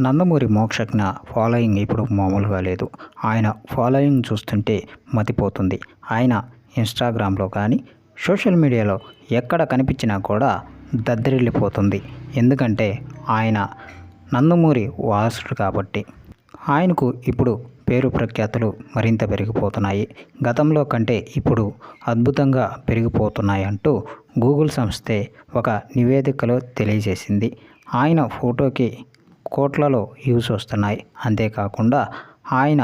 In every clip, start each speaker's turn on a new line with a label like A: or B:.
A: Nandamuri Mokshagna following ఇప్పుడు మామూలుగా లేదు. ఆయన ఫాలోయింగ్ చూస్తుంటే మతిపోతుంది. ఆయన ఇన్స్టాగ్రామ్లో కానీ సోషల్ మీడియాలో ఎక్కడ కనిపించినా కూడా దద్దరిల్లిపోతుంది. ఎందుకంటే ఆయన నందమూరి వారసుడు కాబట్టి. ఆయనకు ఇప్పుడు పేరు ప్రఖ్యాతులు మరింత పెరిగిపోతున్నాయి. గతంలో కంటే ఇప్పుడు అద్భుతంగా పెరిగిపోతున్నాయి అంటూ గూగుల్ సంస్థే ఒక నివేదికలో తెలియజేసింది. ఆయన ఫోటోకి కోట్లలో వ్యూస్ వస్తున్నాయి. అంతేకాకుండా ఆయన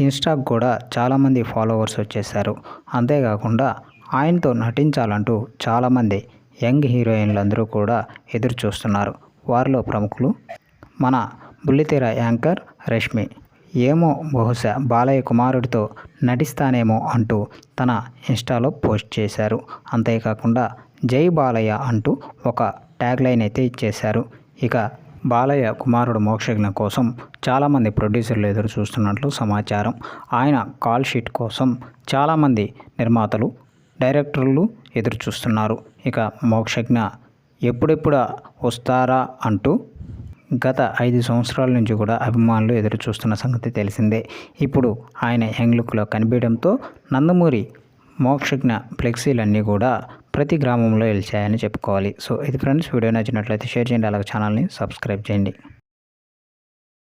A: ఇన్స్టాకు కూడా చాలామంది ఫాలోవర్స్ వచ్చేసారు అంతేకాకుండా ఆయనతో నటించాలంటూ చాలామంది యంగ్ హీరోయిన్లు అందరూ కూడా ఎదురు చూస్తున్నారు వారిలో ప్రముఖులు మన బుల్లితెర యాంకర్ రష్మి. ఏమో బహుశా బాలయ్య కుమారుడితో నటిస్తానేమో అంటూ తన ఇన్స్టాలో పోస్ట్ చేశారు. అంతేకాకుండా జై బాలయ్య అంటూ ఒక ట్యాగ్ లైన్ అయితే ఇచ్చేశారు. ఇక బాలయ్య కుమారుడు మోక్షజ్ఞ కోసం చాలామంది ప్రొడ్యూసర్లు ఎదురు చూస్తున్నట్లు సమాచారం. ఆయన కాల్ షీట్ కోసం చాలామంది నిర్మాతలు డైరెక్టర్లు ఎదురు చూస్తున్నారు. ఇక మోక్షజ్ఞ ఎప్పుడెప్పుడు వస్తారా అంటూ గత ఐదు సంవత్సరాల నుంచి కూడా అభిమానులు ఎదురు చూస్తున్న సంగతి తెలిసిందే. ఇప్పుడు ఆయన యంగ్ లుక్లో కనిపించడంతో నందమూరి మోక్షజ్ఞ ఫ్లెక్సీలన్నీ కూడా ప్రతి గ్రామంలో వెలిచాయని చెప్పుకోవాలి. సో ఇది ఫ్రెండ్స్ వీడియో నచ్చినట్లయితే షేర్ చేయండి. అలాగే ఛానల్ని సబ్స్క్రైబ్ చేయండి.